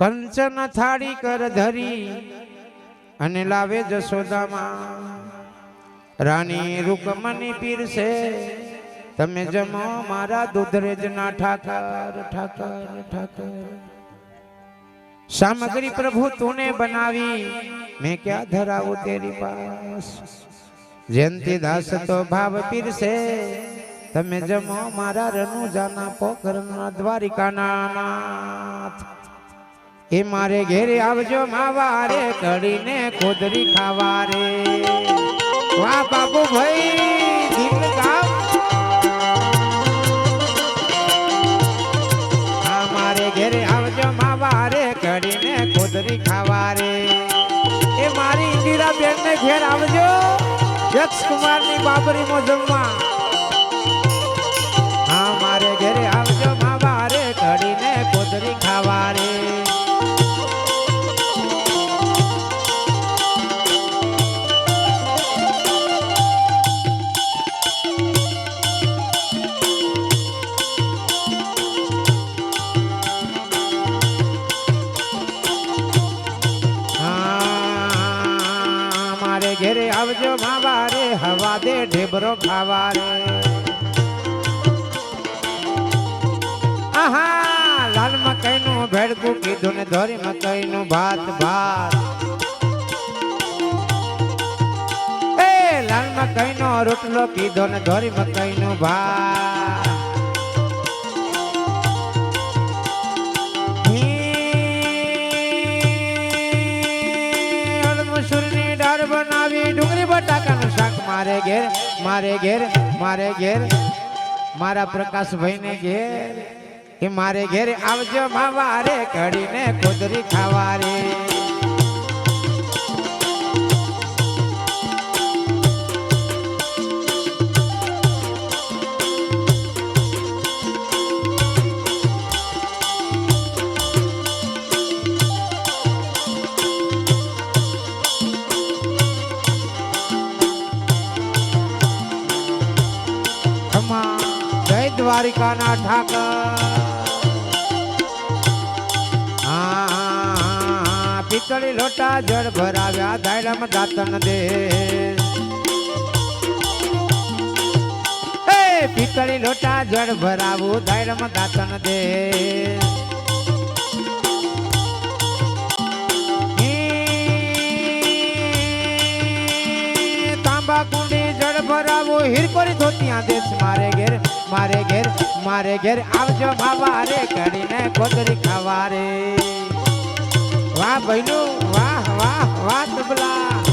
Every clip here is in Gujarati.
કંચન થાળી કર ધરી અને લાવે જશોદામાં. રાણી રૂકમણી પીરસે, તમે જમો મારા દૂધરેજના ઠાકર ઠાકર ઠાકર. સામગ્રી પ્રભુ તુને બનાવી, મેં ક્યાં ધરાવું તેરી પાસ? જયંતિ દાસ તો ભાવ પીરસે, તમે જમો મારા રનુજાના પોખરના દ્વારિકાના નાથ. એ મારે ઘેરે આવજો માવા રે કડીને ખોદરી ખાવા રે વાહ બાપુ ભાઈ હા, મારે ઘેરે આવજો માવા રે કડીને ખોદરી ખાવા રે એ મારી ઇન્દિરા બેન ને ઘેર આવજો યક્ષ કુમારની બાબરી માં જમવા. આવજો માવા રે હવા દે ઢેબરો ખાવા રે આહા લાલ મકાઈ નું ભેડકું કીધું ને ધોરી મકાઈ નું ભાત ભાત. એ લાલ મકાઈ નો રોટલો કીધો ને ધોરી મકાઈ નું ભાત. મારે ઘેર મારે ઘેર મારે ઘેર. મારા પ્રકાશભાઈ ને ઘેર. કે મારે ઘેર આવજો માવા રે ઘડીને ખોદરી ખાવા રે દ્વારિકાના ઠાકર હા, પિત્તળી લોટા જળ ભરાવ્યા દાયલામાં દાતન દે. પિત્તળી લોટા જળ ભરાવું દાયલામાં દાતન દે. જળ ભરાવું હિરકોરી ધોતિયા દેશ મારે ઘેર મારે ઘેર મારે ઘેર. આવજો બાબા રે કરીને કોતરી ખાવા રે વાહ ભૈલું વાહ વાહ વાહ તબલા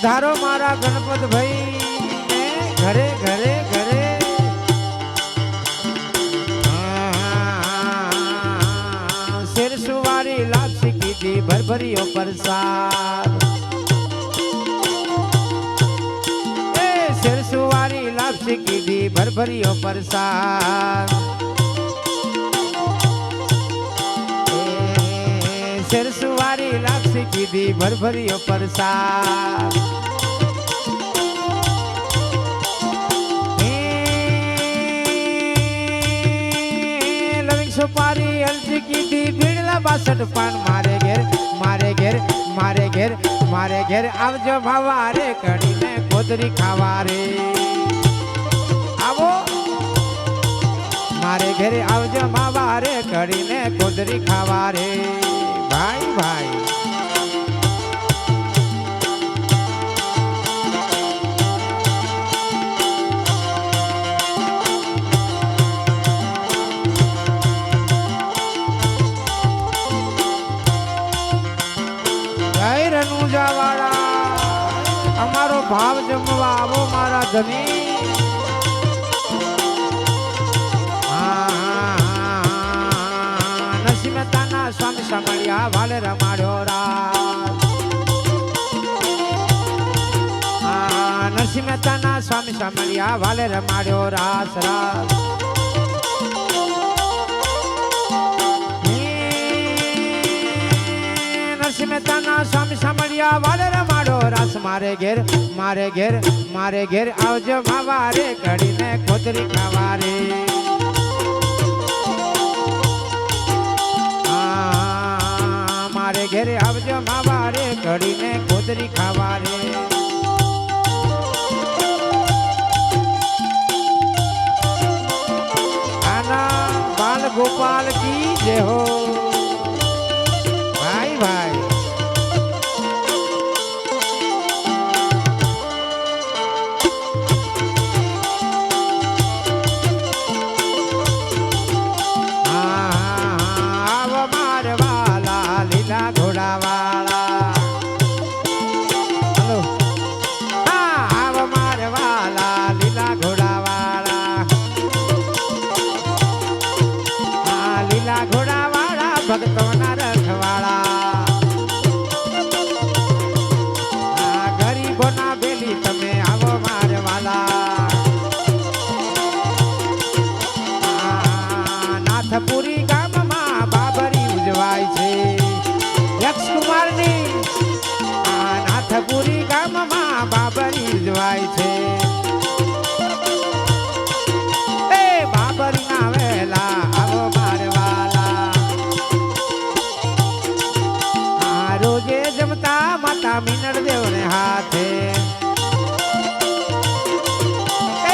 પધારો મારા ગણપત ભાઈ ઘરે ઘરે ઘરે. શેરસુવારી લાપસી કીધી, ભરભરીઓ પ્રસાદ. શેરસુવારી લાપસી કીધી, ભરભરીઓ પ્રસાદ. એ શેરસુવારી લાપસી કીધી ભરભરીઓ પરસા સુપારી અલસી કીધી ભીડલા બાસઠ પાન મારે ઘેર મારે ઘેર મારે ઘેર મારે ઘેર આવજો ભાવા રે કડીને કોદરી ખાવા રે આવો. મારે ઘેરે આવજો માવા રે કડીને કોદરી ખાવા રે ભાઈ ભાઈ. જય રનુજા વાળા અમારો ભાવ જમવા આવો મારા ધની. વાલ રમાડ્યો રા નરસિંહ મહેતાના સ્વામી સામલિયા વાલ રમાડ્યો રાસ રાસ. નરસિંહ મહેતાના સ્વામી સામલિયા વાલ રમાડો રાસ. મારે ઘેર મારે ઘેર મારે ઘેર આવજો માવા રે ઘડીને ખોતરી ખાવા રે મારે ઘેરે આવજો માવા રે ઘડીને ગોદરી ખાવા રે આના બાલ ગોપાલ કી જય હો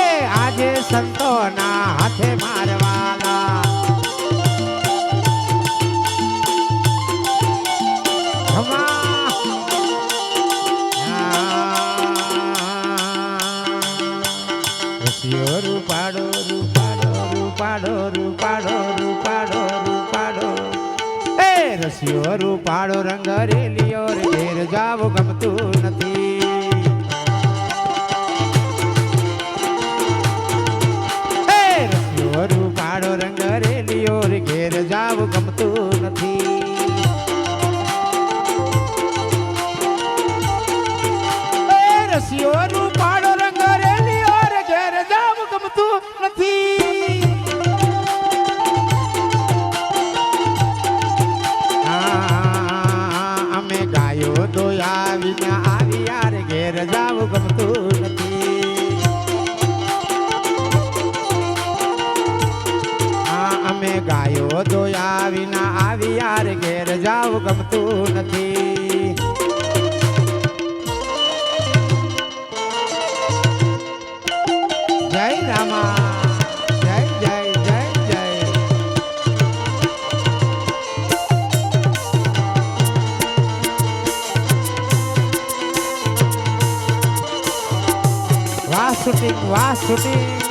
એ આજે સંતોના હાથે મારવાના. રૂપાડો રૂપાડો રૂપાડો રૂપાડો રૂપાડો રૂપાડો એ રસિયો રૂપાડો રંગ રેલિયો રે ઘેર જાવ ગમતું નથી. ઘેર ઘેર જાવ ગમતું નથી. રસીઓ ઘેર જાવ ગમતું ગાયો દોયા વિના આવ્યા રે યાર ઘેર જાવ ગમતું નથી જય રામા વાહ શૂટિંગ વાહ શૂટિંગ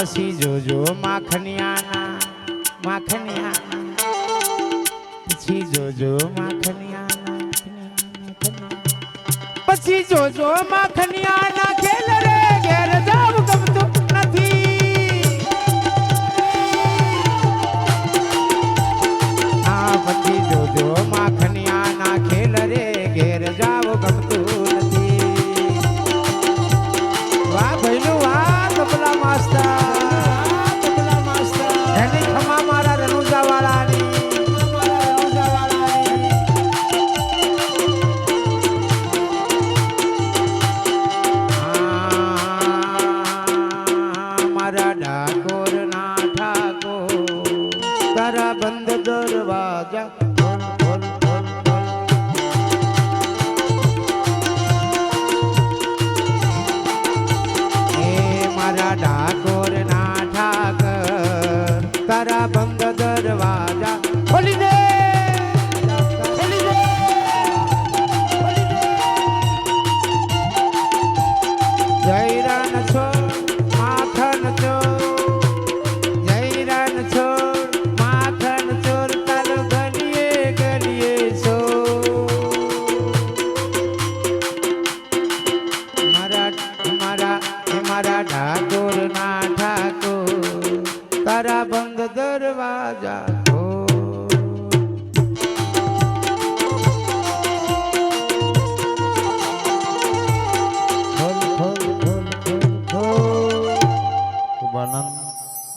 પછી જોજો માખનિયાના માખનિયાના પછી જોજો માખનિયાના પછી જોજો માખનિયાના કરવા જા Chaco.